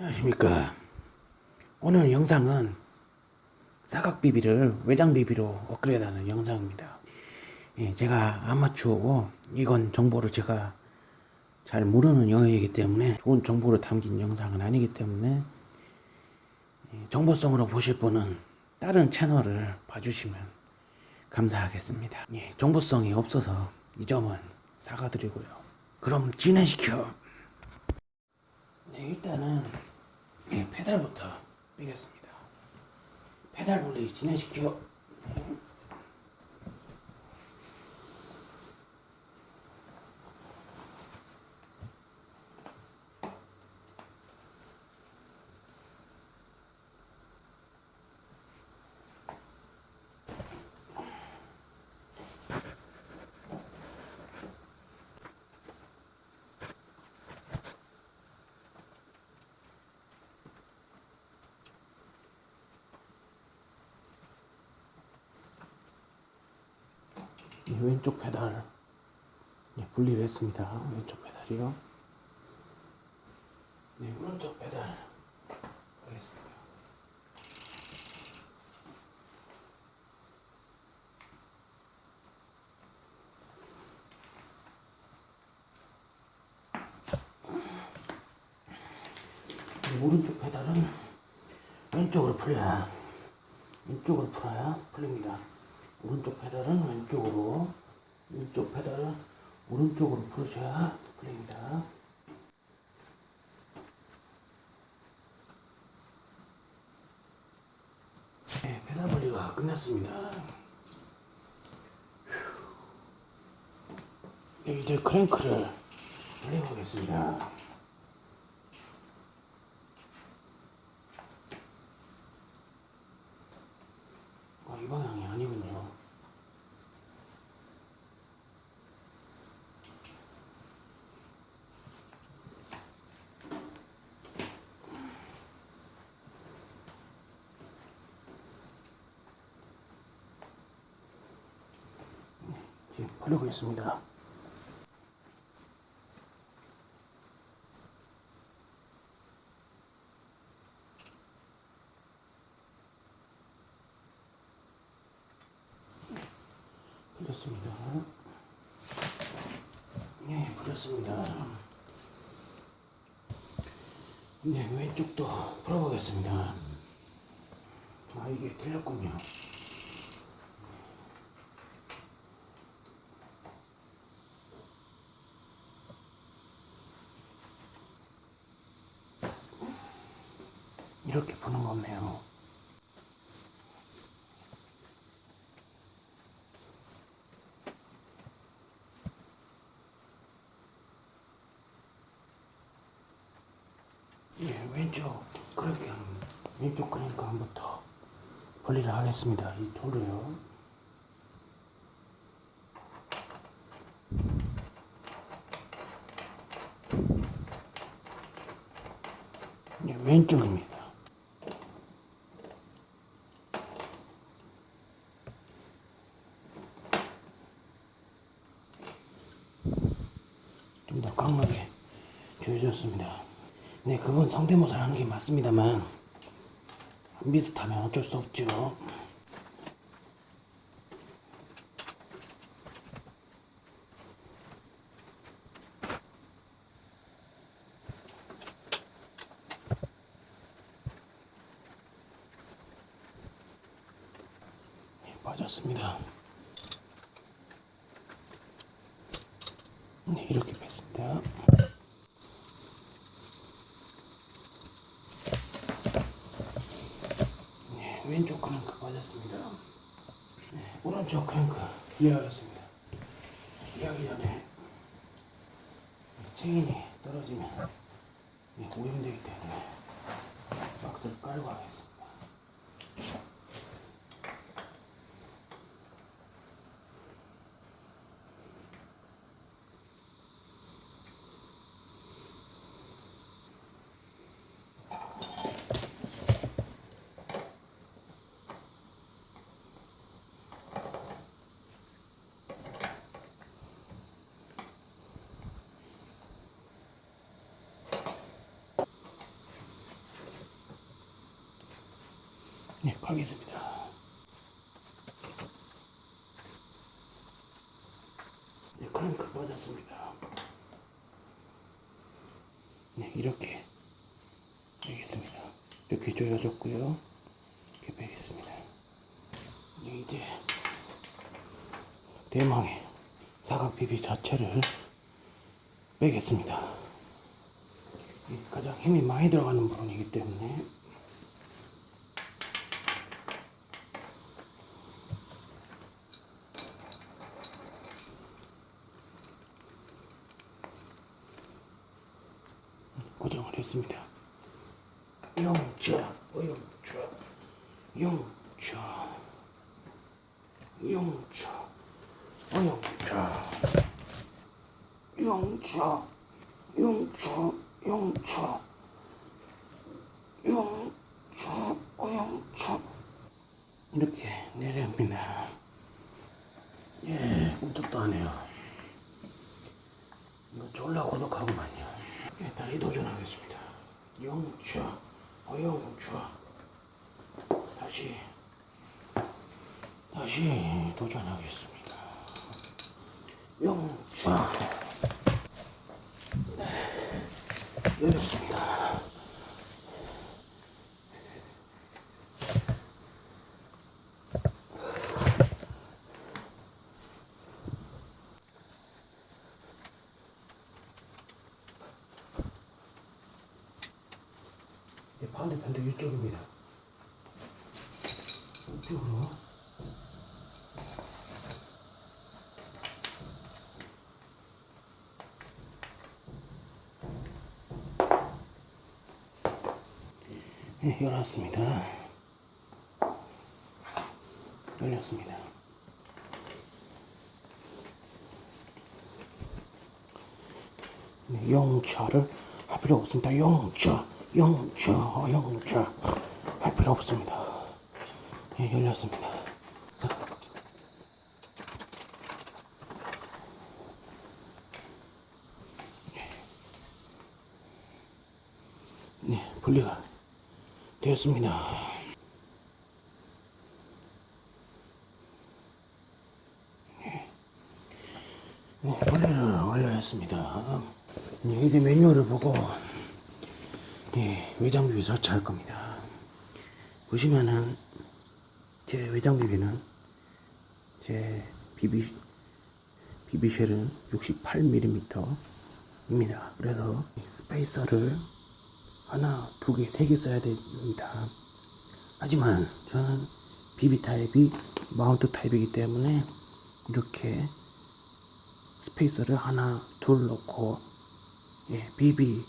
안녕하십니까. 오늘 영상은 사각비비를 외장비비로 업그레이드하는 영상입니다. 예, 제가 아마추어고 이건 정보를 제가 잘 모르는 영역이기 때문에 좋은 정보를 담긴 영상은 아니기 때문에 예, 정보성으로 보실 분은 다른 채널을 봐주시면 감사하겠습니다. 예, 정보성이 없어서 이 점은 사과드리고요. 그럼 진행시켜. 네, 일단은 예, 페달부터 빼겠습니다. 페달 분리 진행시켜. 네. 이 왼쪽 페달 예, 분리를 했습니다. 왼쪽 페달이요. 네, 오른쪽 페달 하겠습니다. 이 오른쪽 페달은 왼쪽으로 풀려야 왼쪽으로 풀어야 풀립니다. 오른쪽 페달은 왼쪽으로, 왼쪽 페달은 오른쪽으로 풀으셔야 풀립니다. 네, 페달 분리가 끝났습니다. 네, 이제 크랭크를 분리하겠습니다. 아, 이 방향이 아니군요. 네, 풀리고 있습니다. 풀렸습니다. 네, 풀렸습니다. 네, 왼쪽도 풀어보겠습니다. 아, 이게 틀렸군요. 이렇게 푸는 거네요. 예, 왼쪽 그렇게 한- 왼쪽 그러니까 한부터 분리를 하겠습니다. 이 돌로요. 예, 왼쪽입니다. 좀 더 강하게 조여졌습니다. 네, 그건 성대모사 하는 게 맞습니다만 비슷하면 어쩔 수 없죠. 네, 빠졌습니다. 네, 이렇게 뺐습니다. 네, 왼쪽 빠졌습니다. 네, 오른쪽 크랭크 이어하겠습니다. 이어하기 전에 체인이 떨어지면 네, 오염되기 때문에 박스를 깔고 하겠습니다. 네, 가겠습니다. 네, 크랭크 맞았습니다. 네, 이렇게 빼겠습니다. 이렇게 조여줬고요. 이렇게 빼겠습니다. 네, 이제 대망의 사각 비비 자체를 빼겠습니다. 이 가장 힘이 많이 들어가는 부분이기 때문에 고정을 했습니다. 영차, 영차, 영차, 영차, 영차, 영차, 영차, 영차, 영차, 영차. 이렇게 내려옵니다. 예, 꿈쩍도 안 해요. 이거 졸라 고독하구만요. 예, 다시 도전하겠습니다. 영차, 어영차. 다시, 다시 도전하겠습니다. 네, 열렸습니다. 예, 반대편도 이쪽입니다. 이쪽으로. 예, 열었습니다. 열렸습니다. 네, 영차를 할 필요 없습니다. 영차, 영차, 영차 할 필요 없습니다. 예, 열렸습니다. 네, 분리가 되었습니다. 네, 분리를 완료했습니다. 네, 이제 매뉴얼을 보고 예, 외장 비비 설치할 겁니다. 보시면은 제 외장 비비는 제 비비 비비쉘은 68mm입니다. 그래서 이 스페이서를 하나, 두 개, 세 개 써야 됩니다. 하지만 저는 비비 타입이 마운트 타입이기 때문에 이렇게 스페이서를 하나, 둘 넣고 예, 비비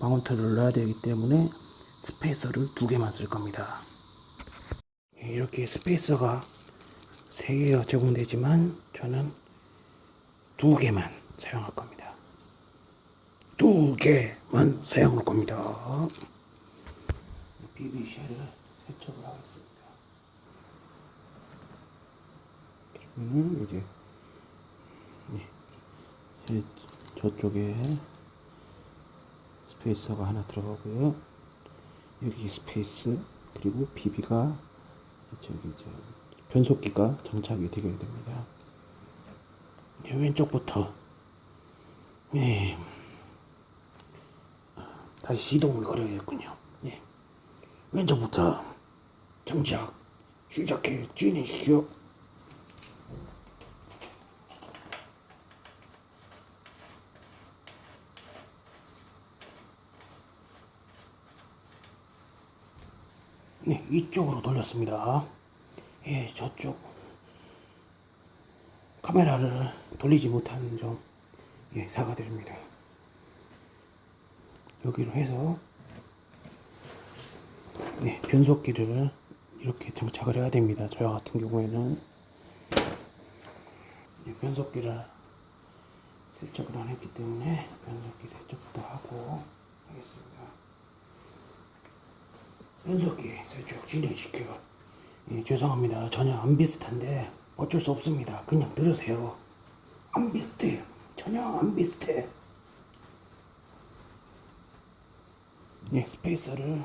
마운트를 넣어야 되기 때문에 스페이서를 두 개만 쓸 겁니다. 예, 이렇게 스페이서가 세 개가 제공되지만 저는 두 개만 사용할 겁니다. 두 개만 사용할 겁니다. 비비쉘을 세척을 하겠습니다. 그러면 이제 네, 제- 저쪽에 스페이서가 하나 들어가고요. 여기 스페이스 그리고 비비가 저기 저 변속기가 장착이 되게 됩니다. 왼쪽부터 예. 다시 시동을 걸어야겠군요. 예. 왼쪽부터 장착 시작해 진행시켜. 네, 이쪽으로 돌렸습니다. 예, 저쪽 카메라를 돌리지 못하는 점, 예, 사과드립니다. 여기로 해서 네, 변속기를 이렇게 장착을 해야 됩니다. 저 같은 경우에는 이 변속기를 세척을 안 했기 때문에 변속기 세척부터 하고 하겠습니다. 변속기 세척 진행시켜. 예, 죄송합니다. 전혀 안 비슷한데 어쩔 수 없습니다. 그냥 들으세요. 안 비슷해. 전혀 안 비슷해. 예, 스페이서를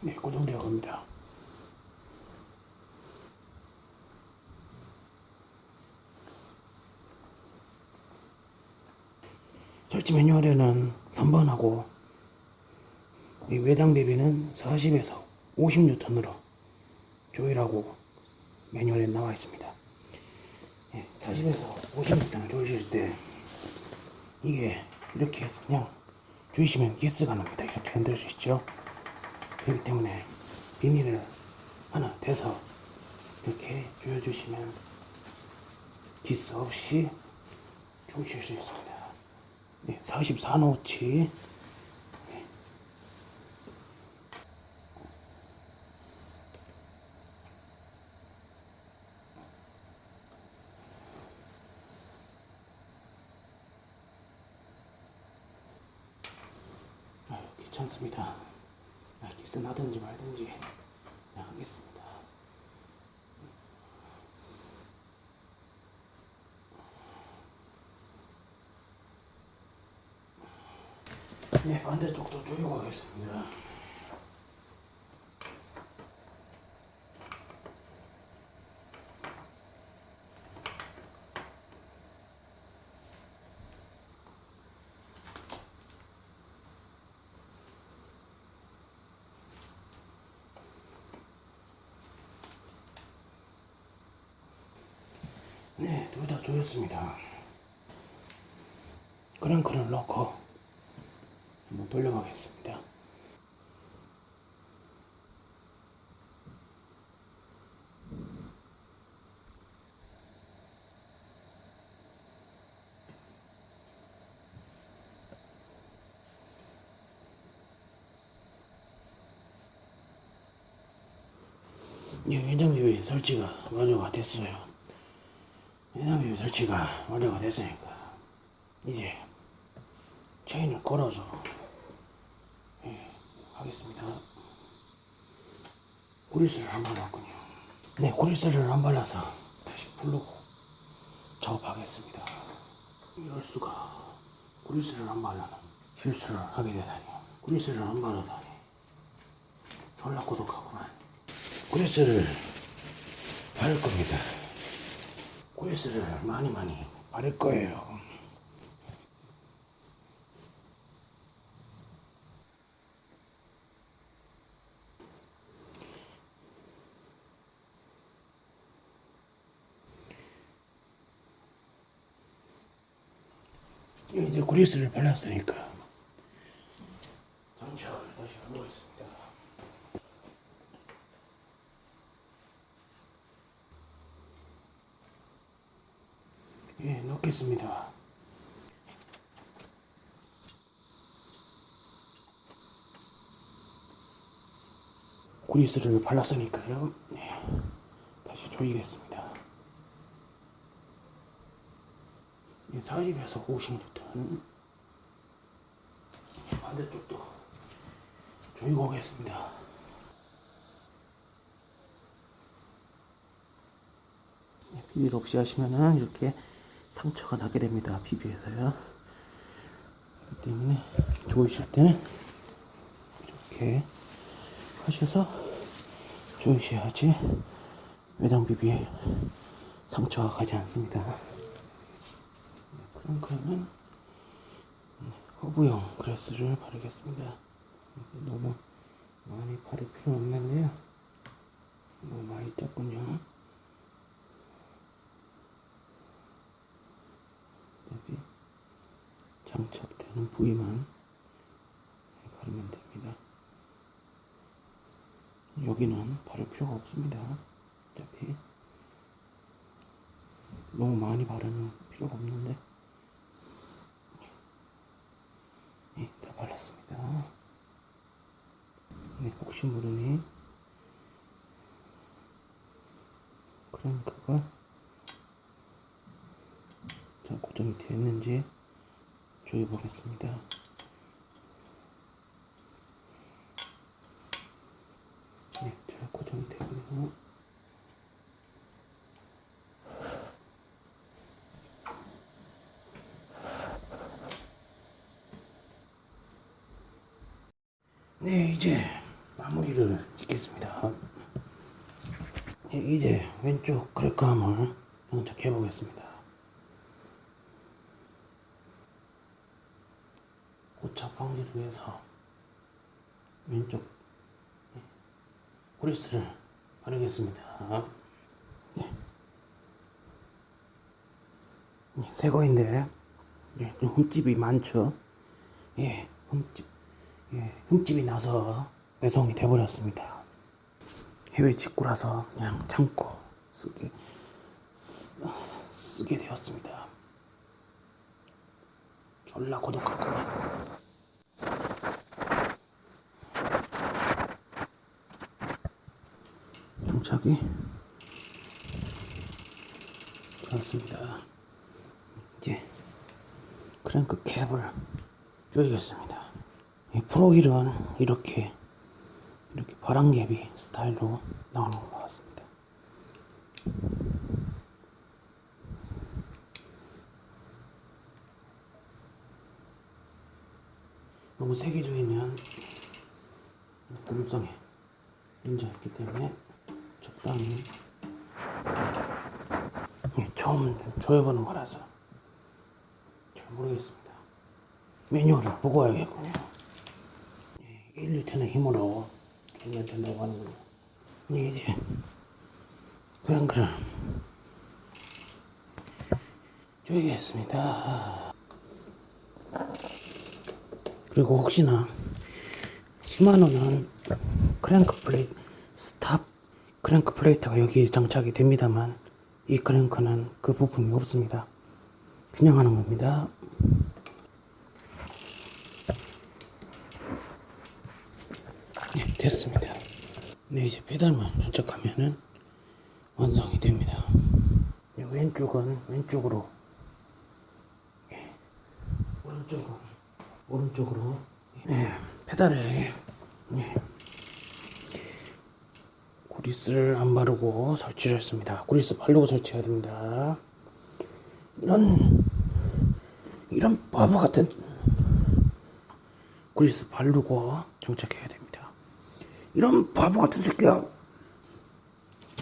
네, 고정되어 갑니다. 설치 매뉴얼에는 3번하고 이 외장 대비는 40에서 50N으로 조일하고 매뉴얼에 나와 있습니다. 예, 40에서 50N을 조이실 때 이게 이렇게 그냥 조이시면 기스가 납니다. 이렇게 흔들으시죠? 그렇기 때문에 비닐을 하나 대서 이렇게 조여주시면 기스 없이 조이실 수 있습니다. 네, 44노치 아유, 귀찮습니다. 나든지 말든지 하겠습니다. 네, 반대쪽도 조이고 가겠습니다. 네, 둘다 조였습니다. 크랭크를 넣고 한번 돌려가겠습니다. 예, 회장님이 설치가 완료가 됐어요. 회장님이 설치가 완료가 됐으니까 이제 체인을 걸어서 예, 하겠습니다. 구리스를 안 발랐군요. 네, 구리스를 안 발라서 다시 풀르고 작업하겠습니다. 이럴 수가 구리스를 안 발라는 실수를 하게 되다니 구리스를 안 바르다니 졸라 고독하구만. 구리스를 바를 겁니다. 구리스를 많이 많이. 바를 거예요. 이제 구리스를 발랐으니까 장착을 다시 해보겠습니다. 예, 넣겠습니다. 구리스를 발랐으니까요. 예, 다시 조이겠습니다. 예, 40에서 50N 반대쪽도 조이고 오겠습니다. 예, 비닐 없이 하시면은 이렇게 상처가 나게 됩니다. 비비에서요. 그렇기 때문에 조이실 때는 이렇게 하셔서 조이셔야지 외장 비비에 상처가 가지 않습니다. 그럼 그러면 허브용 그레스를 바르겠습니다. 너무 많이 바를 필요 없는데요. 너무 많이 짰군요. 어차피 장착되는 부위만 바르면 됩니다. 여기는 바를 필요가 없습니다. 어차피 너무 많이 바르는 필요가 없는데 네, 다 발랐습니다. 네, 혹시 모르니 크랭크가 자 고정이 됐는지 조여 보겠습니다. 네, 잘 고정되고요. 네, 이제 마무리를 짓겠습니다. 네, 이제 왼쪽 그래크함을 장착해 보겠습니다. 방지를 위해서 왼쪽 네, 그리스를 바르겠습니다. 네. 네, 새 거인데 예, 좀 흠집이 많죠. 예, 흠집, 예, 흠집이 나서 배송이 돼버렸습니다. 해외 직구라서 그냥 참고 쓰게 쓰, 쓰게 되었습니다. 졸라 고독하구만. 장착이 그렇습니다. 이제 크랭크 캡을 조이겠습니다. 이 프로힐은 이렇게 이렇게 바람개비 스타일로 나오는 것 같습니다. 너무 조이 조여보는 거라서 잘 모르겠습니다. 매뉴얼을 보고 와야겠군요. 예, 1리터의 힘으로 조여야 된다고 하는군요. 예, 이제 크랭크를 조이겠습니다. 그리고 혹시나 시마노는 크랭크 플레이트 스탑 크랭크 플레이트가 여기 장착이 됩니다만 이 크랭크는 그 부품이 없습니다. 그냥 하는 겁니다. 네, 됐습니다. 네, 이제 페달만 장착하면은 완성이 됩니다. 이 왼쪽은 왼쪽으로, 예. 오른쪽은 오른쪽으로, 예, 페달에 예. 구리스를 안 바르고 설치를 했습니다. 구리스 바르고 설치해야 됩니다. 이런 이런 바보 같은 구리스 바르고 장착해야 됩니다. 이런 바보 같은 새끼야.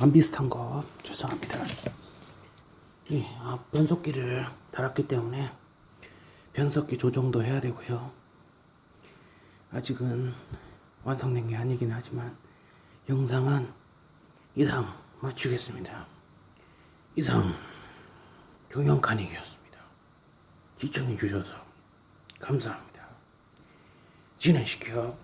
안 비슷한 거 죄송합니다. 예, 아, 변속기를 달았기 때문에 변속기 조정도 해야 되고요. 아직은 완성된 게 아니긴 하지만 영상은 이상 마치겠습니다. 이상 경영카닉이었습니다. 시청해 주셔서 감사합니다. 진행시켜